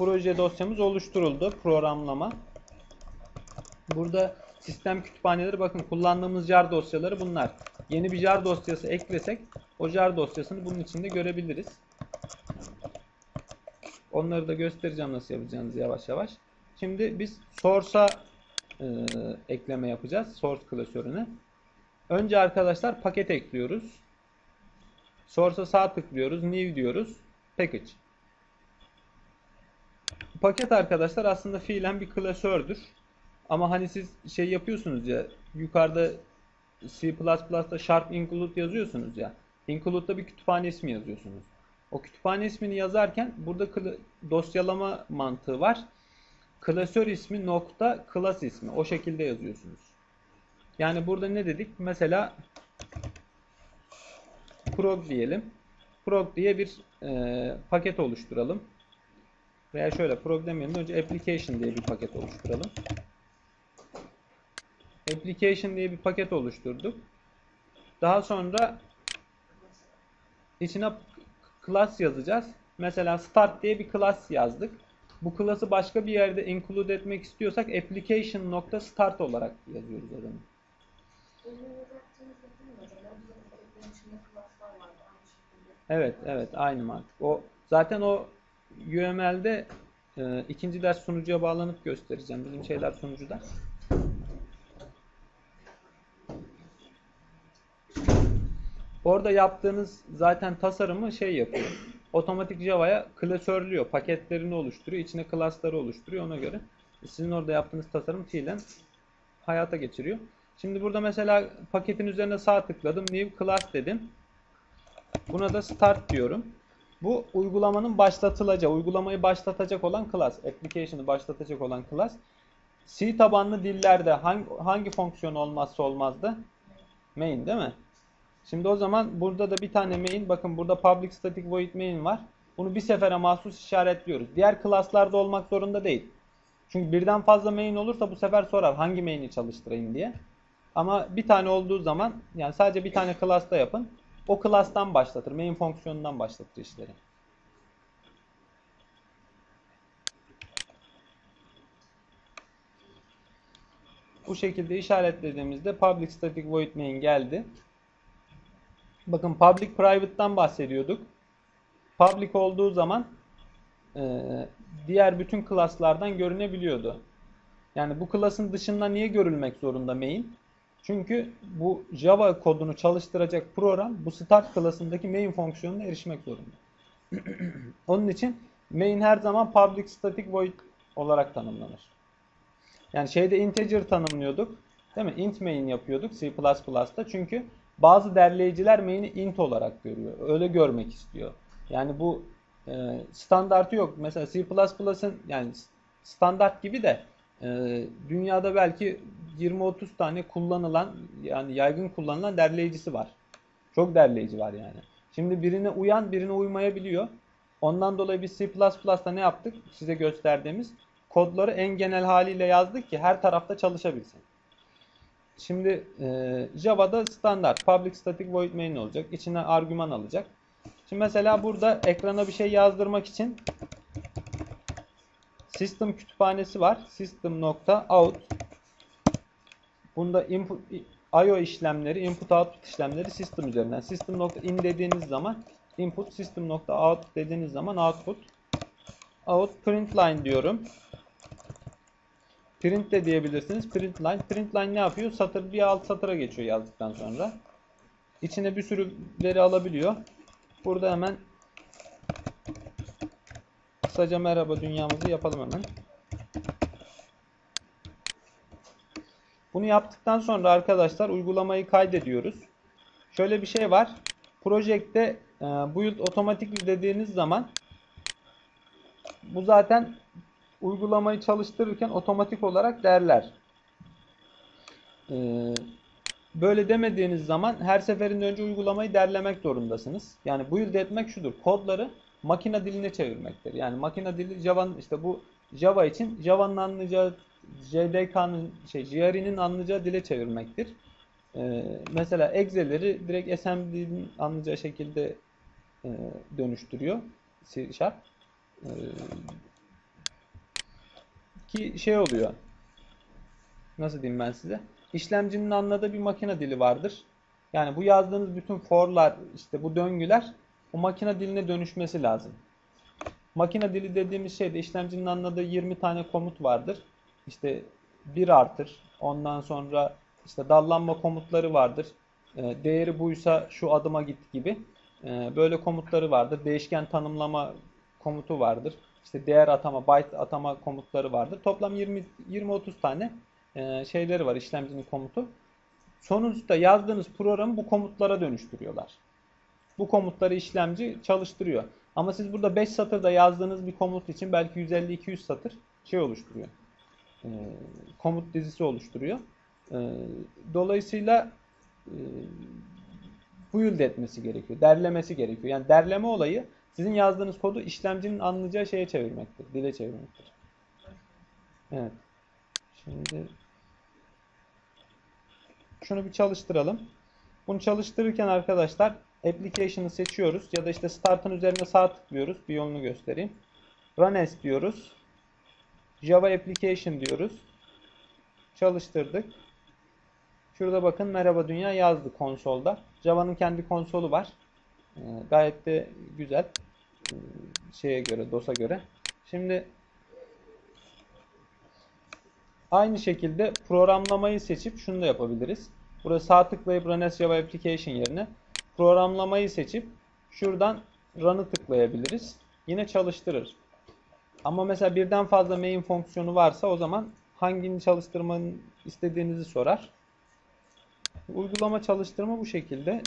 proje dosyamız oluşturuldu. Programlama. Burada sistem kütüphaneleri bakın kullandığımız jar dosyaları bunlar. Yeni bir jar dosyası eklesek o jar dosyasını bunun içinde görebiliriz. Onları da göstereceğim nasıl yapacağınızı yavaş yavaş. Şimdi biz source'a e, ekleme yapacağız. Source klasörüne. Önce arkadaşlar paket ekliyoruz. Source'a sağ tıklıyoruz. New diyoruz. Package. Paket arkadaşlar aslında fiilen bir klasördür. Ama hani siz şey yapıyorsunuz ya yukarıda C++'da sharp include yazıyorsunuz ya. Include'da bir kütüphane ismi yazıyorsunuz. O kütüphane ismini yazarken burada dosyalama mantığı var. Klasör ismi nokta class ismi. O şekilde yazıyorsunuz. Yani burada ne dedik? Mesela prog diyelim. Prog diye bir e, paket oluşturalım. Veya şöyle prog demeyelim. Önce application diye bir paket oluşturalım. Application diye bir paket oluşturduk. Daha sonra içine class yazacağız. Mesela start diye bir class yazdık. Bu class'ı başka bir yerde include etmek istiyorsak application.start olarak yazıyoruz adını. Evet, evet aynı mantık. O zaten o UML'de e, ikinci ders sunucuya bağlanıp göstereceğim. Bizim şeyler sunucuda. Orada yaptığınız zaten tasarımı şey yapıyor. Otomatik Java'ya klasörlüyor. Paketlerini oluşturuyor. içine class'ları oluşturuyor ona göre. Sizin orada yaptığınız tasarım fiilen hayata geçiriyor. Şimdi burada mesela paketin üzerine sağ tıkladım. New class dedim. Buna da start diyorum. Bu uygulamanın başlatılacağı, uygulamayı başlatacak olan class, application'ı başlatacak olan class. C tabanlı dillerde hangi, hangi fonksiyon olmazsa olmazdı? Main değil mi? Şimdi o zaman burada da bir tane main, bakın burada public static void main var. Bunu bir sefere mahsus işaretliyoruz. Diğer class'larda olmak zorunda değil. Çünkü birden fazla main olursa bu sefer sorar hangi main'i çalıştırayım diye. Ama bir tane olduğu zaman yani sadece bir tane class'ta yapın. O class'tan başlatır. Main fonksiyonundan başlatır işleri. Bu şekilde işaretlediğimizde public static void main geldi. Bakın public private'tan bahsediyorduk. Public olduğu zaman e, diğer bütün class'lardan görünebiliyordu. Yani bu class'ın dışında niye görülmek zorunda main? Çünkü bu Java kodunu çalıştıracak program bu start class'ındaki main fonksiyonuna erişmek zorunda. Onun için main her zaman public static void olarak tanımlanır. Yani şeyde integer tanımlıyorduk. Değil mi? Int main yapıyorduk C++'da. Çünkü bazı derleyiciler main'i int olarak görüyor. Öyle görmek istiyor. Yani bu e, standartı yok. Mesela C++'ın yani standart gibi de e, dünyada belki 20-30 tane kullanılan yani yaygın kullanılan derleyicisi var. Çok derleyici var yani. Şimdi birine uyan birine uymayabiliyor. Ondan dolayı biz C++'da ne yaptık? Size gösterdiğimiz kodları en genel haliyle yazdık ki her tarafta çalışabilsin. Şimdi e, Java'da standart public static void main olacak. İçine argüman alacak. Şimdi mesela burada ekrana bir şey yazdırmak için system kütüphanesi var. System.out Bunda input IO işlemleri, input output işlemleri system üzerinden. System.in dediğiniz zaman input, system.out dediğiniz zaman output. Out print line diyorum. Print de diyebilirsiniz. Print line. Print line ne yapıyor? Satır bir alt satıra geçiyor yazdıktan sonra. İçine bir sürü veri alabiliyor. Burada hemen kısaca merhaba dünyamızı yapalım hemen. Bunu yaptıktan sonra arkadaşlar uygulamayı kaydediyoruz. Şöyle bir şey var. Project'te e, build otomatik dediğiniz zaman bu zaten uygulamayı çalıştırırken otomatik olarak derler. E, böyle demediğiniz zaman her seferinde önce uygulamayı derlemek zorundasınız. Yani build etmek şudur. Kodları makine diline çevirmektir. Yani makine dili Java'nın işte bu Java için Java'nın anlayacağı JDK'nın şey JRe'nin anlayacağı dile çevirmektir. Ee, mesela Excel'leri direkt SMD'nin anlayacağı şekilde e, dönüştürüyor C Sharp. Ee, Ki şey oluyor. Nasıl diyeyim ben size? İşlemcinin anladığı bir makine dili vardır. Yani bu yazdığınız bütün for'lar, işte bu döngüler o makine diline dönüşmesi lazım. Makine dili dediğimiz şeyde işlemcinin anladığı 20 tane komut vardır. İşte bir artır. Ondan sonra işte dallanma komutları vardır. E, değeri buysa şu adıma git gibi. E, böyle komutları vardır. Değişken tanımlama komutu vardır. İşte değer atama, byte atama komutları vardır. Toplam 20 20-30 tane e, şeyleri var işlemcinin komutu. Sonuçta yazdığınız programı bu komutlara dönüştürüyorlar. Bu komutları işlemci çalıştırıyor. Ama siz burada 5 satırda yazdığınız bir komut için belki 150-200 satır şey oluşturuyor. E, komut dizisi oluşturuyor. E, dolayısıyla e, build etmesi gerekiyor. Derlemesi gerekiyor. Yani derleme olayı sizin yazdığınız kodu işlemcinin anlayacağı şeye çevirmektir. Dile çevirmektir. Evet. Şimdi şunu bir çalıştıralım. Bunu çalıştırırken arkadaşlar application'ı seçiyoruz ya da işte start'ın üzerine sağ tıklıyoruz. Bir yolunu göstereyim. Run as diyoruz. Java application diyoruz. Çalıştırdık. Şurada bakın merhaba dünya yazdı konsolda. Java'nın kendi konsolu var. Ee, gayet de güzel. Ee, şeye göre, DOS'a göre. Şimdi aynı şekilde programlamayı seçip şunu da yapabiliriz. Burada sağ tıklayıp Run as Java Application yerine programlamayı seçip şuradan Run'ı tıklayabiliriz. Yine çalıştırır. Ama mesela birden fazla main fonksiyonu varsa o zaman hangini çalıştırmanı istediğinizi sorar. Uygulama çalıştırma bu şekilde.